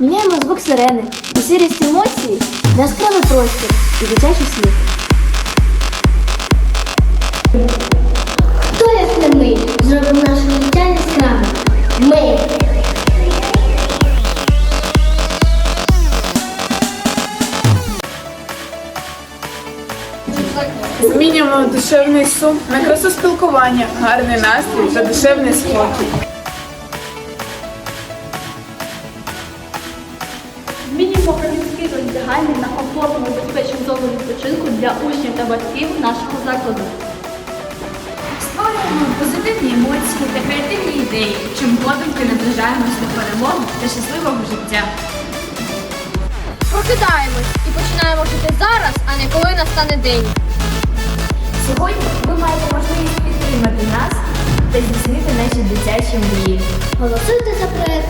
Міняємо звук сирени, і сірість емоцій, на яскравий простір і дитячий сміх. Хто як не ми зробив наше життя яскравим? Ми. Змінюємо душевний сум на красу спілкування, гарний настрій та душевний спокій. Змінюємо приміський роздягальний на комфортну безпечну зону відпочинку для учнів та батьків нашого закладу. Створюємо позитивні емоції та креативні ідеї, чим подумки наближаємось до перемоги та щасливого життя. Прокидаємось і починаємо жити зараз, а не коли настане день. Сьогодні ви маєте можливість підтримати нас та здійснити наші дитячі мрії. Голосуйте за проект